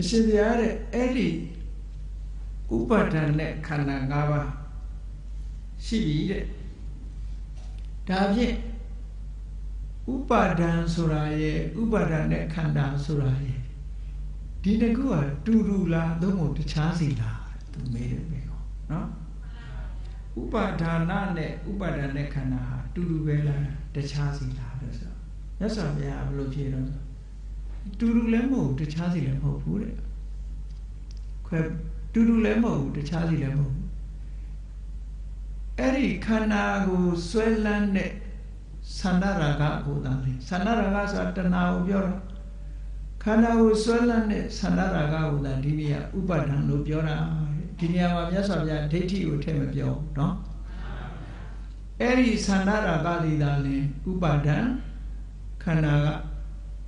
အရှင်ဘုရားတဲ့အဲ့ဒီဥပါဒဏ်နဲ့ခန္ဓာ၅ပါးရှိပြီတဲ့ဒါဖြင့်ဥပါဒံဆိုတာရဲ့ဥပါဒံနဲ့ခန္ဓာဆိုတာရဲ့ဒီနှစ်ခုကတူတူလားသို့မဟုတ်တခြားစီလားသူမေးတယ်မေးကောနော်ဥပါဒါနနဲ့ဥပါဒံနဲ့ခန္ဓာဟာတူတူပဲလားတခြားစီလားလို့ဆိုမြတ်စွာဘုရားဘယ်လိုဖြေတော့ တူတူလည်းမဟုတ်တခြားစီလည်းမဟုတ်ဘူးတဲ့ခွဲတူတူလည်းမဟုတ်ဘူးတခြားစီလည်းမဟုတ်ဘူးအဲ့ဒီခန္ဓာကိုဆွဲလန်းတဲ့သန္တာရာဂကိုသာလေသန္တာရာဂဆိုတာတဏှာကိုပြောတာခန္ဓာကိုဆွဲလန်းတဲ့သန္တာရာဂကိုသာဒီနေရာဥပါဒံလို့ပြောတာဒီနေရာမှာမြတ်စွာဘုရားဒိဋ္ဌိကိုထည့်မပြောဘူးเนาะအဲ့ဒီသန္တာရာဂလေးသာလေဥပါဒံခန္ဓာက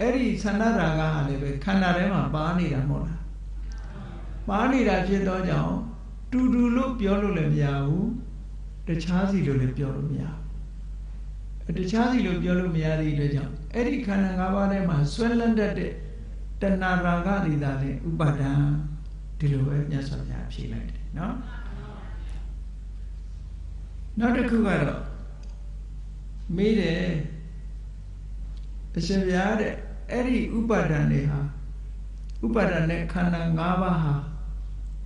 အဲ့ဒီသန္တာရာဂဟာလည်းပဲခန္ဓာထဲမှာပါနေတာမဟုတ်လားပါနေတာဖြစ်တော့ကြောင့်တူတူလို့ပြောလို့လည်းမရဘူးတခြားစီလို့လည်းပြောလို့မရဘူးတခြားစီလို့ပြောလို့မရတဲ့အတွက်ကြောင့်အဲ့ဒီခန္ဓာ၅ပါးထဲမှာဆွဲလန်းတတ်တဲ့တဏှာရာဂတွေသာလေဥပါဒံဒီလိုပဲမြတ်စွာဘုရားဖြေလိုက်တယ်နော်နောက်တစ်ခုကတော့မေးတယ်အရှင်ဘုရားတဲ့ အဲ့ဒီဥပါဒံတွေဟာဥပါဒံနဲ့ခန္ဓာ၅ပါးဟာ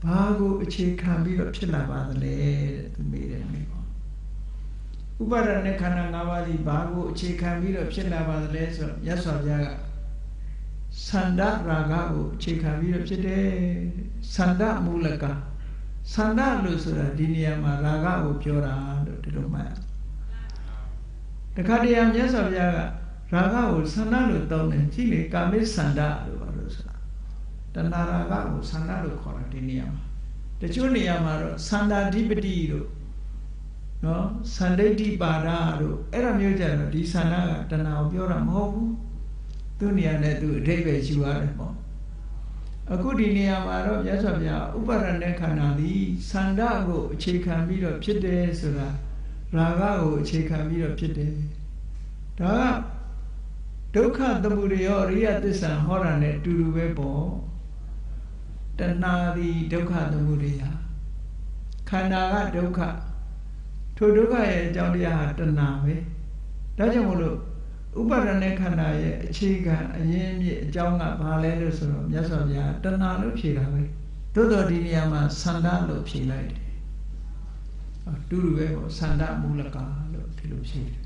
ဘာကိုအခြေခံပြီးတော့ဖြစ်လာပါသလဲတဲ့သူမေးတယ်မေးပေါ့ဥပါဒနဲ့ခန္ဓာ၅ပါးဒီဘာကိုအခြေခံပြီးတော့ဖြစ်လာပါသလဲဆိုတော့မြတ်စွာဘုရားကသန္ဒရာဂကိုအခြေခံပြီးတော့ဖြစ်တယ်သန္ဒမူလကသန္ဒလို့ဆိုတာဒီနေရာမှာရာဂကိုပြောတာလို့ဒီလိုမှတ်တခါတည်းမြတ်စွာဘုရားက ရာဂကိုသန္ဒလို့တောင်းတယ်ကြည့်လေကာမိသန္ဒလို့ပါလို့ဆိုတာတဏှာရာဂကိုသန္ဒလို့ခေါ်တာဒီနေရာမှာတချို့နေရာမှာတော့သန္တာဓိပတိလို့နော်သန္ဒိဋ္ဌိပါဒတို့အဲ့ဒါမျိုးကြတော့ဒီသန္တာကတဏှာကိုပြောတာမဟုတ်ဘူးသူနေရာနဲ့သူအဓိပ္ပာယ်ယူရတယ်ပေါ့အခုဒီနေရာမှာတော့မြတ်စွာဘုရားဥပါဒณะခန္ဓာသည်သန္တာကိုအခြေခံပြီးတော့ဖြစ်တယ်ဆိုတာရာဂကိုအခြေခံပြီးတော့ဖြစ်တယ်ဒါက ဒုက္ခသမုဒယောအရိယသစ္စာဟောတာ ਨੇ အတူတူပဲပေါ့တဏှာသည်ဒုက္ခသမုဒယခန္ဓာကဒုက္ခထိုဒုက္ခရဲ့အကြောင်းတရားဟာတဏှာပဲဒါကြောင့်မို့လို့ဥပါဒณะခန္ဓာရဲ့အခြေခံအရင်းမြစ်အကြောင်းကဘာလဲလို့ဆိုတော့မြတ်စွာဘုရားတဏှာလို့ဖြေတာပဲသို့တော်ဒီနေရာမှာသန္တာလို့ဖြေလိုက်တယ်တူတူပဲပေါ့သန္တာမူလကလို့ဒီလိုဖြေတယ်